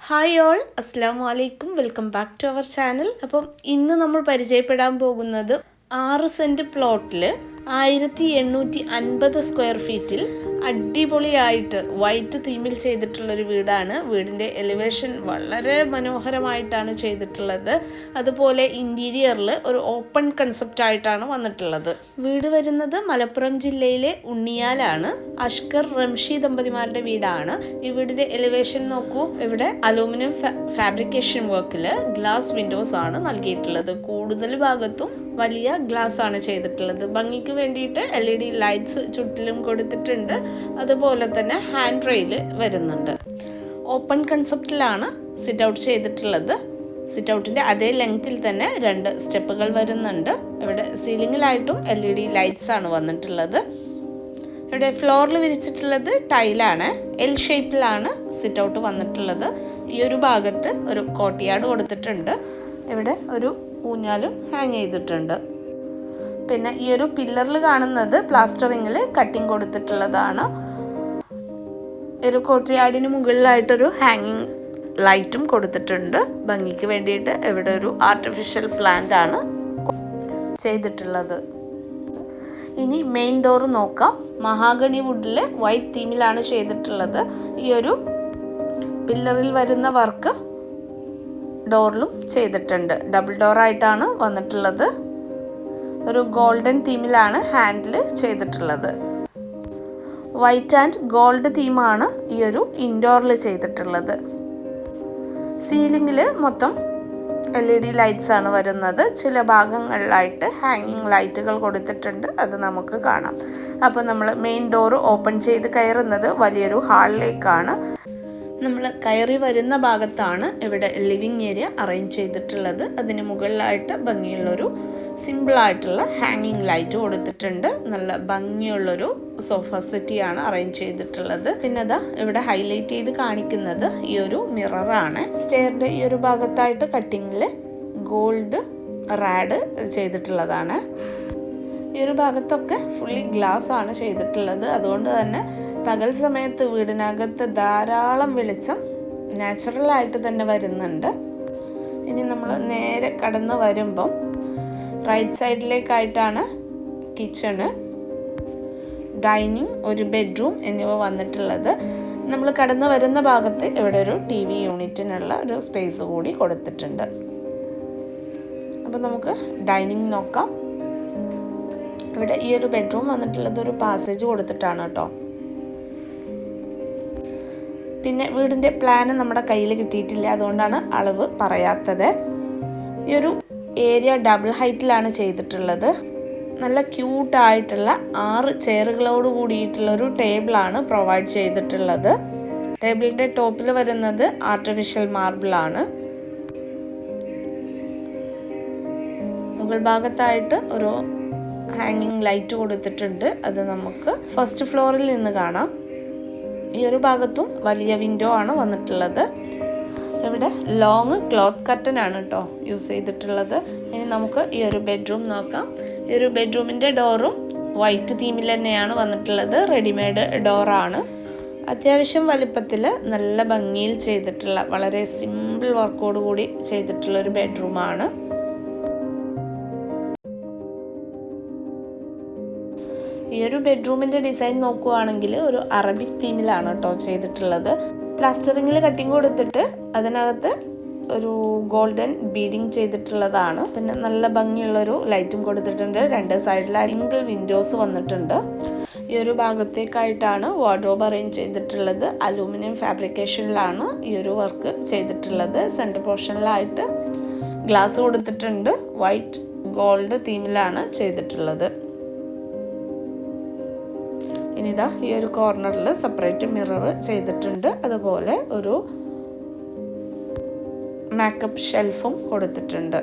Hi all അസ്സാം വലൈക്കും welcome back to our channel അപ്പം ഇന്ന് നമ്മൾ പരിചയപ്പെടാൻ പോകുന്നത് ആറ് സെന്റ് പ്ലോട്ടിൽ ആയിരത്തി എണ്ണൂറ്റി അൻപത് സ്ക്വയർ ഫീറ്റിൽ അടിപൊളിയായിട്ട് വൈറ്റ് തീമിൽ ചെയ്തിട്ടുള്ളൊരു വീടാണ്. വീടിന്റെ എലിവേഷൻ വളരെ മനോഹരമായിട്ടാണ് ചെയ്തിട്ടുള്ളത്. അതുപോലെ ഇന്റീരിയറിൽ ഒരു ഓപ്പൺ കൺസെപ്റ്റ് ആയിട്ടാണ് വന്നിട്ടുള്ളത്. വീട് വരുന്നത് മലപ്പുറം ജില്ലയിലെ ഉണ്ണിയാലാണ്. അഷ്കർ റംഷി ദമ്പതിമാരുടെ വീടാണ്. ഈ വീടിന്റെ എലിവേഷൻ നോക്കൂ. ഇവിടെ അലൂമിനിയം ഫാബ്രിക്കേഷൻ വർക്കിൽ ഗ്ലാസ് വിൻഡോസ് ആണ് നൽകിയിട്ടുള്ളത്. കൂടുതൽ ഭാഗത്തും വലിയ ഗ്ലാസ് ആണ് ചെയ്തിട്ടുള്ളത്. ഭംഗിക്ക് വേണ്ടിയിട്ട് എൽ ഇ ഡി ലൈറ്റ്സ് ചുറ്റിലും കൊടുത്തിട്ടുണ്ട്. അതുപോലെ തന്നെ ഹാൻഡ് റെയിൽ വരുന്നുണ്ട്. ഓപ്പൺ കൺസെപ്റ്റിലാണ് സിറ്റ് ഔട്ട് ചെയ്തിട്ടുള്ളത്. സിറ്റ് ഔട്ടിന്റെ അതേ ലെങ്ത്തിൽ തന്നെ രണ്ട് സ്റ്റെപ്പുകൾ വരുന്നുണ്ട്. ഇവിടെ സീലിങ്ങിലായിട്ടും എൽ ഇ ഡി ലൈറ്റ്സ് ആണ് വന്നിട്ടുള്ളത്. ഇവിടെ ഫ്ലോറിൽ വിരിച്ചിട്ടുള്ളത് ടൈലാണ് എൽ ഷേപ്പിലാണ് സിറ്റ് ഔട്ട് വന്നിട്ടുള്ളത്. ഈ ഒരു ഭാഗത്ത് ഒരു കോട്ടിയാട് കൊടുത്തിട്ടുണ്ട്. ഇവിടെ ഒരു ഊഞ്ഞാലും ഹാങ് ചെയ്തിട്ടുണ്ട്. പിന്നെ ഈ ഒരു പില്ലറിൽ കാണുന്നത് പ്ലാസ്റ്ററിങ്ങിൽ കട്ടിങ് കൊടുത്തിട്ടുള്ളതാണ്. ഒരു കോട്ടിയാടിന് മുകളിലായിട്ടൊരു ഹാങ്ങിങ് ലൈറ്റും കൊടുത്തിട്ടുണ്ട്. ഭംഗിക്ക് വേണ്ടിയിട്ട് ഇവിടെ ഒരു ആർട്ടിഫിഷ്യൽ പ്ലാന്റ് ആണ് ചെയ്തിട്ടുള്ളത്. ഇനി മെയിൻ ഡോർ നോക്കാം. മഹാഗണി വുഡിൽ വൈറ്റ് തീമിലാണ് ചെയ്തിട്ടുള്ളത്. ഈ ഒരു പില്ലറിൽ വരുന്ന വർക്ക് ഡോറിലും ചെയ്തിട്ടുണ്ട്. ഡബിൾ ഡോർ ആയിട്ടാണ് വന്നിട്ടുള്ളത്. ഒരു ഗോൾഡൻ തീമിലാണ് ഹാൻഡിൽ ചെയ്തിട്ടുള്ളത്. വൈറ്റ് ആൻഡ് ഗോൾഡ് തീമാണ് ഈ ഒരു ഇൻഡോറിൽ ചെയ്തിട്ടുള്ളത്. സീലിംഗിൽ മൊത്തം എൽ ഇ ഡി ലൈറ്റ്സ് ആണ് വരുന്നത്. ചില ഭാഗങ്ങളിലായിട്ട് ഹാങ്ങിങ് ലൈറ്റുകൾ കൊടുത്തിട്ടുണ്ട്. അത് നമുക്ക് കാണാം. അപ്പോൾ നമ്മൾ മെയിൻ ഡോർ ഓപ്പൺ ചെയ്ത് കയറുന്നത് വലിയൊരു ഹാളിലേക്കാണ്. നമ്മൾ കയറി വരുന്ന ഭാഗത്താണ് ഇവിടെ ലിവിങ് ഏരിയ അറേഞ്ച് ചെയ്തിട്ടുള്ളത്. അതിന് മുകളിലായിട്ട് ഭംഗിയുള്ളൊരു സിമ്പിളായിട്ടുള്ള ഹാങ്ങിങ് ലൈറ്റ് കൊടുത്തിട്ടുണ്ട്. നല്ല ഭംഗിയുള്ളൊരു സോഫ സെറ്റിയാണ് അറേഞ്ച് ചെയ്തിട്ടുള്ളത്. പിന്നെ അതാ ഇവിടെ ഹൈലൈറ്റ് ചെയ്ത് കാണിക്കുന്നത് ഈ ഒരു മിററാണ്. സ്റ്റെയറിന്റെ ഈ ഒരു ഭാഗത്തായിട്ട് കട്ടിങ്ങിൽ ഗോൾഡ് റാഡ് ചെയ്തിട്ടുള്ളതാണ്. ഈ ഒരു ഭാഗത്തൊക്കെ ഫുള്ളി ഗ്ലാസ് ആണ് ചെയ്തിട്ടുള്ളത്. അതുകൊണ്ട് തന്നെ പകൽ സമയത്ത് വീടിനകത്ത് ധാരാളം വെളിച്ചം നാച്ചുറലായിട്ട് തന്നെ വരുന്നുണ്ട്. ഇനി നമ്മൾ നേരെ കടന്ന് വരുമ്പം റൈറ്റ് സൈഡിലേക്കായിട്ടാണ് കിച്ചണ് ഡൈനിങ് ഒരു ബെഡ്റൂം എന്നിവ വന്നിട്ടുള്ളത്. നമ്മൾ കടന്നു വരുന്ന ഭാഗത്ത് ഇവിടെ ഒരു ടി വി യൂണിറ്റിനുള്ള ഒരു സ്പേസ് കൂടി കൊടുത്തിട്ടുണ്ട്. അപ്പോൾ നമുക്ക് ഡൈനിങ് നോക്കാം. ഇവിടെ ഈ ഒരു ബെഡ്റൂം വന്നിട്ടുള്ളത് ഒരു പാസേജ് കൊടുത്തിട്ടാണ് കേട്ടോ. പിന്നെ വീടിന്റെ പ്ലാന് നമ്മുടെ കയ്യിൽ കിട്ടിയിട്ടില്ല. അതുകൊണ്ടാണ് അളവ് പറയാത്തത്. ഈ ഒരു ഏരിയ ഡബിൾ ഹൈറ്റിലാണ് ചെയ്തിട്ടുള്ളത്. നല്ല ക്യൂട്ടായിട്ടുള്ള ആറ് ചെയറുകളോട് കൂടിയിട്ടുള്ള ഒരു ടേബിളാണ് പ്രൊവൈഡ് ചെയ്തിട്ടുള്ളത്. ടേബിളിന്റെ ടോപ്പിൽ വരുന്നത് ആർട്ടിഫിഷ്യൽ മാർബിളാണ് മുകൾ ഭാഗത്തായിട്ട് ഒരു ഹാങ്ങിങ് ലൈറ്റ് കൊടുത്തിട്ടുണ്ട്. അത് നമുക്ക് ഫസ്റ്റ് ഫ്ലോറിൽ നിന്ന് കാണാം. ഈ ഒരു ഭാഗത്തും വലിയ വിൻഡോ ആണ് വന്നിട്ടുള്ളത്. ഇവിടെ ലോങ് ക്ലോത്ത് കർട്ടൻ ആണ് കേട്ടോ യൂസ് ചെയ്തിട്ടുള്ളത്. ഇനി നമുക്ക് ഈ ഒരു ബെഡ്റൂം നോക്കാം. ഈ ഒരു ബെഡ്റൂമിന്റെ ഡോറും വൈറ്റ് തീമിൽ തന്നെയാണ് വന്നിട്ടുള്ളത്. റെഡിമെയ്ഡ് ഡോറാണ് അത്യാവശ്യം വലിപ്പത്തിൽ നല്ല ഭംഗിയിൽ ചെയ്തിട്ടുള്ള വളരെ സിമ്പിൾ വർക്കോട് കൂടി ചെയ്തിട്ടുള്ള ഒരു ബെഡ്റൂമാണ് ഈ ഒരു ബെഡ്റൂമിന്റെ ഡിസൈൻ നോക്കുവാണെങ്കിൽ ഒരു അറബിക് തീമിലാണ് കേട്ടോ ചെയ്തിട്ടുള്ളത്. പ്ലാസ്റ്ററിങ്ങിൽ കട്ടിങ് കൊടുത്തിട്ട് അതിനകത്ത് ഒരു ഗോൾഡൻ ബീഡിങ് ചെയ്തിട്ടുള്ളതാണ്. പിന്നെ നല്ല ഭംഗിയുള്ളൊരു ലൈറ്റും കൊടുത്തിട്ടുണ്ട്. രണ്ട് സൈഡിൽ സിംഗിൾ വിൻഡോസ് വന്നിട്ടുണ്ട്. ഈ ഒരു ഭാഗത്തേക്കായിട്ടാണ് വാർഡ്രോബ് അറേഞ്ച് ചെയ്തിട്ടുള്ളത്. അലൂമിനിയം ഫാബ്രിക്കേഷനിലാണ് ഈ ഒരു വർക്ക് ചെയ്തിട്ടുള്ളത്. സെന്റർ പോർഷനിലായിട്ട് ഗ്ലാസ് കൊടുത്തിട്ടുണ്ട്. വൈറ്റ് ഗോൾഡ് തീമിലാണ് ചെയ്തിട്ടുള്ളത്. ഇനി ഇതാ ഈ ഒരു കോർണറിൽ സെപ്പറേറ്റ് മിറർ ചെയ്തിട്ടുണ്ട്. അതുപോലെ ഒരു മേക്കപ്പ് ഷെൽഫും കൊടുത്തിട്ടുണ്ട്.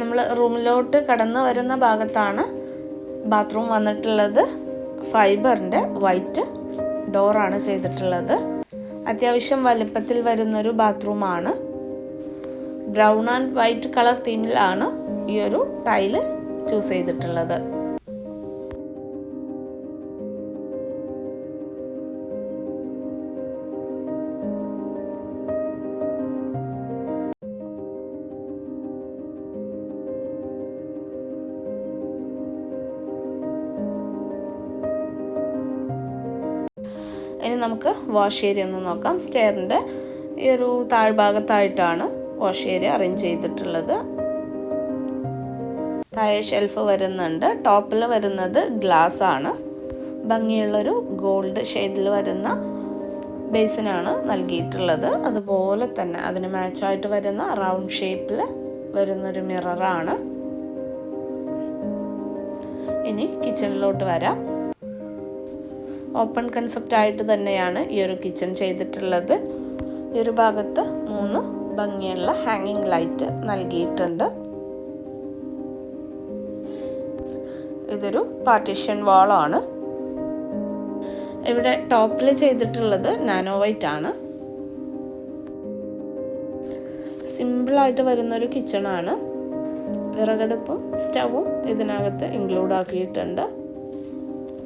നമ്മൾ റൂമിലോട്ട് കടന്നു വരുന്ന ഭാഗത്താണ് ബാത്റൂം വന്നിട്ടുള്ളത്. ഫൈബറിന്റെ വൈറ്റ് ഡോറാണ് ചെയ്തിട്ടുള്ളത്. അത്യാവശ്യം വലുപ്പത്തിൽ വരുന്നൊരു ബാത്റൂമാണ് ബ്രൗൺ ആൻഡ് വൈറ്റ് കളർ തീമിലാണ് ഈ ഒരു ടൈൽ ചൂസ് ചെയ്തിട്ടുള്ളത്. ഇനി നമുക്ക് വാഷ് ഏരിയ ഒന്ന് നോക്കാം. സ്റ്റെയറിന്റെ ഈ ഒരു താഴ്ഭാഗത്തായിട്ടാണ് വാഷ് ഏരിയ അറേഞ്ച് ചെയ്തിട്ടുള്ളത്. താഴെ ഷെൽഫ് വരുന്നുണ്ട്. ടോപ്പിൽ വരുന്നത് ഗ്ലാസ് ആണ്. ഭംഗിയുള്ളൊരു ഗോൾഡ് ഷെയ്ഡിൽ വരുന്ന ബേസിനാണ് നൽകിയിട്ടുള്ളത്. അതുപോലെ തന്നെ അതിന് മാച്ചായിട്ട് വരുന്ന റൗണ്ട് ഷേപ്പിൽ വരുന്നൊരു മിററാണ് ഇനി കിച്ചണിലോട്ട് വരാം. ഓപ്പൺ കൺസെപ്റ്റ് ആയിട്ട് തന്നെയാണ് ഈ ഒരു കിച്ചൺ ചെയ്തിട്ടുള്ളത്. ഈ ഒരു ഭാഗത്ത് മൂന്ന് ഭംഗിയുള്ള ഹാങ്ങിങ് ലൈറ്റ് നൽകിയിട്ടുണ്ട്. ഇതൊരു പാർട്ടീഷൻ വാളാണ് ഇവിടെ ടോപ്പിൽ ചെയ്തിട്ടുള്ളത് നാനോ വൈറ്റ് ആണ്. സിമ്പിളായിട്ട് വരുന്നൊരു കിച്ചണാണ് വിറകടുപ്പും സ്റ്റവും ഇതിനകത്ത് ഇൻക്ലൂഡ് ആക്കിയിട്ടുണ്ട്.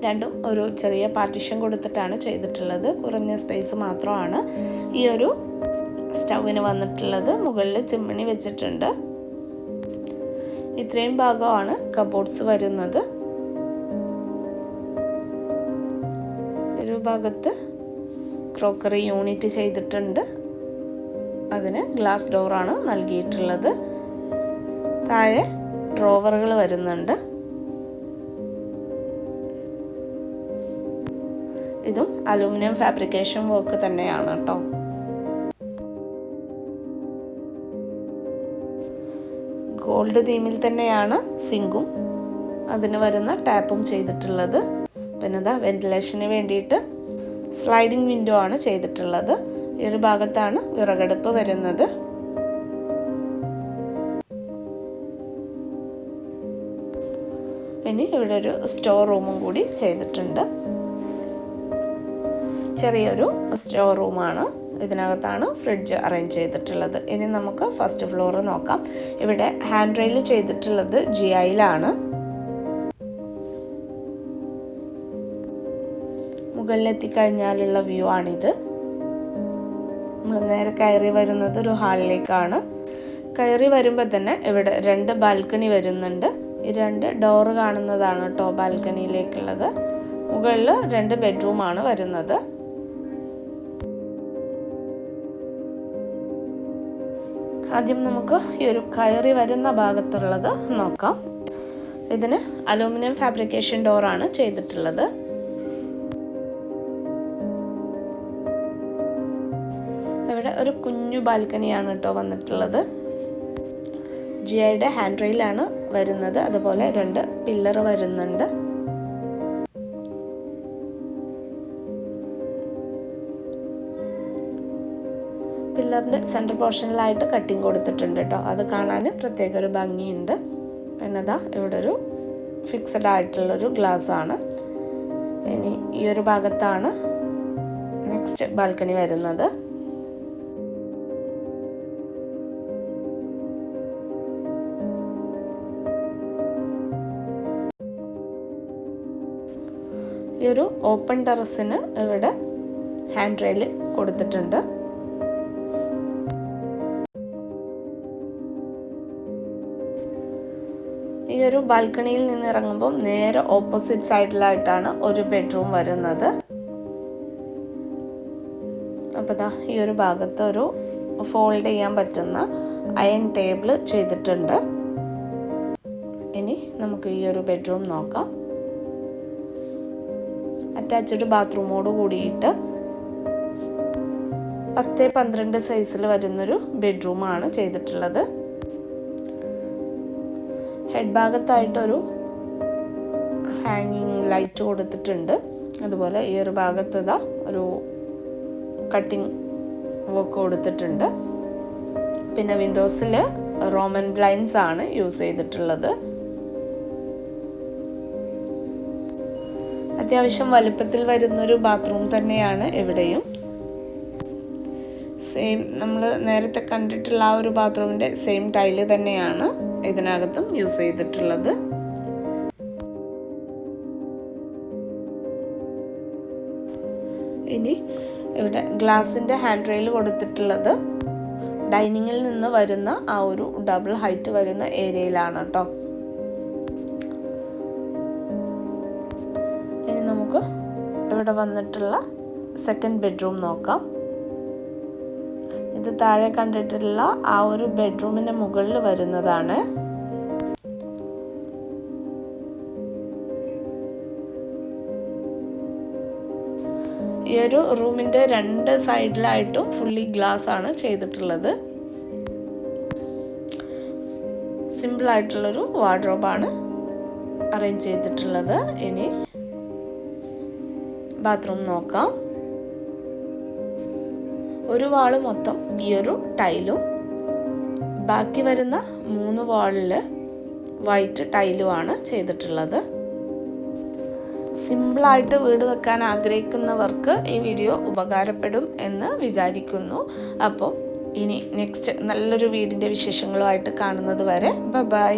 രണ്ടും ഒരു ചെറിയ പാർട്ടിഷൻ കൊടുത്തിട്ടാണ് ചെയ്തിട്ടുള്ളത്. കുറഞ്ഞ സ്പേസ് മാത്രമാണ് ഈ ഒരു സ്റ്റൗവിന് വന്നിട്ടുള്ളത്. മുകളിൽ ചിമ്മിണി വെച്ചിട്ടുണ്ട്. ഇത്രയും ഭാഗമാണ് കബോർഡ്സ് വരുന്നത്. ഭാഗത്ത് ക്രോക്കറി യൂണിറ്റ് ചെയ്തിട്ടുണ്ട്. അതിന് ഗ്ലാസ് ഡോറാണ് നൽകിയിട്ടുള്ളത്. താഴെ ഡ്രോവറുകൾ വരുന്നുണ്ട്. ഇതും അലൂമിനിയം ഫാബ്രിക്കേഷൻ വർക്ക് തന്നെയാണ് കേട്ടോ. ഗോൾഡ് തീമിൽ തന്നെയാണ് സിങ്കും. അതിന് വരുന്ന ടാപ്പും ചെയ്തിട്ടുള്ളത്. പിന്നെ ഇതാ വെന്റിലേഷന് വേണ്ടിയിട്ട് സ്ലൈഡിങ് വിൻഡോ ആണ് ചെയ്തിട്ടുള്ളത്. ഈ ഒരു ഭാഗത്താണ് വിറകടുപ്പ് വരുന്നത്. ഇനി ഇവിടെ ഒരു സ്റ്റോർ റൂമും കൂടി ചെയ്തിട്ടുണ്ട്. ചെറിയൊരു സ്റ്റോർ റൂമാണ് ഇതിനകത്താണ് ഫ്രിഡ്ജ് അറേഞ്ച് ചെയ്തിട്ടുള്ളത്. ഇനി നമുക്ക് ഫസ്റ്റ് ഫ്ലോർ നോക്കാം. ഇവിടെ ഹാൻഡ് റെയിൽ ചെയ്തിട്ടുള്ളത് ജി മുകളിലെത്തിക്കഴിഞ്ഞാലുള്ള വ്യൂ ആണിത്. നമ്മൾ നേരെ കയറി വരുന്നത് ഒരു ഹാളിലേക്കാണ് കയറി വരുമ്പോൾ തന്നെ ഇവിടെ രണ്ട് ബാൽക്കണി വരുന്നുണ്ട്. ഈ രണ്ട് ഡോറ് കാണുന്നതാണ് കേട്ടോ ബാൽക്കണിയിലേക്കുള്ളത് മുകളിൽ രണ്ട് ബെഡ്റൂമാണ് വരുന്നത്. ആദ്യം നമുക്ക് ഈ ഒരു കയറി വരുന്ന ഭാഗത്തുള്ളത് നോക്കാം. ഇതിന് അലൂമിനിയം ഫാബ്രിക്കേഷൻ ഡോറാണ് ചെയ്തിട്ടുള്ളത്. ഇവിടെ ഒരു കുഞ്ഞു ബാൽക്കണിയാണ് കേട്ടോ വന്നിട്ടുള്ളത്. ജിഐയുടെ ഹാൻഡ് റെയിലാണ് വരുന്നത്. അതുപോലെ രണ്ട് പില്ലർ വരുന്നുണ്ട്. പില്ലറിന്റെ സെന്റർ പോർഷനിലായിട്ട് കട്ടിങ് കൊടുത്തിട്ടുണ്ട് കേട്ടോ. അത് കാണാൻ പ്രത്യേക ഒരു ഭംഗിയുണ്ട്. പിന്നെ അതാ ഇവിടെ ഒരു ഫിക്സഡ് ആയിട്ടുള്ളൊരു ആണ്. ഇനി ഈ ഒരു ഭാഗത്താണ് നെക്സ്റ്റ് ബാൽക്കണി വരുന്നത്. ഈ ഒരു ഓപ്പൺ ടെറസിന് ഇവിടെ ഹാൻഡ് റെയിൽ കൊടുത്തിട്ടുണ്ട്. ഈ ഒരു ബാൽക്കണിയിൽ നിന്ന് ഇറങ്ങുമ്പോൾ നേരെ ഓപ്പോസിറ്റ് സൈഡിലായിട്ടാണ് ഒരു ബെഡ്റൂം വരുന്നത്. അപ്പോൾ ദാ ഈ ഒരു ഭാഗത്ത് ഒരു ഫോൾഡ് ചെയ്യാൻ പറ്റുന്ന അയൺ ടേബിൾ ചെയ്തിട്ടുണ്ട്. ഇനി നമുക്ക് ഈ ഒരു ബെഡ്റൂം നോക്കാം. അറ്റാച്ച്ഡ് ബാത്റൂമോട് കൂടിയിട്ട് പത്ത് പന്ത്രണ്ട് സൈസിൽ വരുന്നൊരു ബെഡ്റൂമാണ് ചെയ്തിട്ടുള്ളത്. ഹെഡ് ഭാഗത്തായിട്ടൊരു ഹാങ്ങിങ് ലൈറ്റ് കൊടുത്തിട്ടുണ്ട്. അതുപോലെ ഈ ഒരു ഭാഗത്ത് ഇതാ ഒരു കട്ടിങ് വർക്ക് കൊടുത്തിട്ടുണ്ട്. പിന്നെ വിൻഡോസിൽ റോമൻ ബ്ലൈൻസ് ആണ് യൂസ് ചെയ്തിട്ടുള്ളത്. അത്യാവശ്യം വലുപ്പത്തിൽ വരുന്നൊരു ബാത്റൂം തന്നെയാണ് ഇവിടെയും സെയിം നമ്മൾ നേരത്തെ കണ്ടിട്ടുള്ള ആ ഒരു ബാത്റൂമിന്റെ സെയിം ടൈൽ തന്നെയാണ് ഇതിനകത്തും യൂസ് ചെയ്തിട്ടുള്ളത്. ഇനി ഇവിടെ ഗ്ലാസിന്റെ ഹാൻഡ് റെയിൽ കൊടുത്തിട്ടുള്ളത്. ഡൈനിങ്ങിൽ നിന്ന് വരുന്ന ആ ഒരു ഡബിൾ ഹൈറ്റ് വരുന്ന ഏരിയയിലാണ് കേട്ടോ. ഇവിടെ വന്നിട്ടുള്ള സെക്കൻഡ് ബെഡ്റൂം നോക്കാം. ഇത് താഴെ കണ്ടിട്ടുള്ള ആ ഒരു ബെഡ്റൂമിന് മുകളിൽ വരുന്നതാണ്. ഈ ഒരു റൂമിന്റെ രണ്ട് സൈഡിലായിട്ടും ഫുള്ളി ഗ്ലാസ് ആണ് ചെയ്തിട്ടുള്ളത്. സിമ്പിളായിട്ടുള്ളൊരു വാർഡ്രോബാണ് അറേഞ്ച് ചെയ്തിട്ടുള്ളത് ഇനി. ബാത്റൂം നോക്കാം. ഒരു വാൾ മൊത്തം ഈ ഒരു ടൈലും ബാക്കി വരുന്ന മൂന്ന് വാളിൽ വൈറ്റ് ടൈലുമാണ് ചെയ്തിട്ടുള്ളത്. സിമ്പിളായിട്ട് വീട് വെക്കാൻ ആഗ്രഹിക്കുന്നവർക്ക് ഈ വീഡിയോ ഉപകാരപ്പെടും എന്ന് വിചാരിക്കുന്നു. അപ്പോൾ ഇനി നെക്സ്റ്റ് നല്ലൊരു വീടിന്റെ വിശേഷങ്ങളുമായിട്ട് കാണുന്നത് വരെ. ബൈ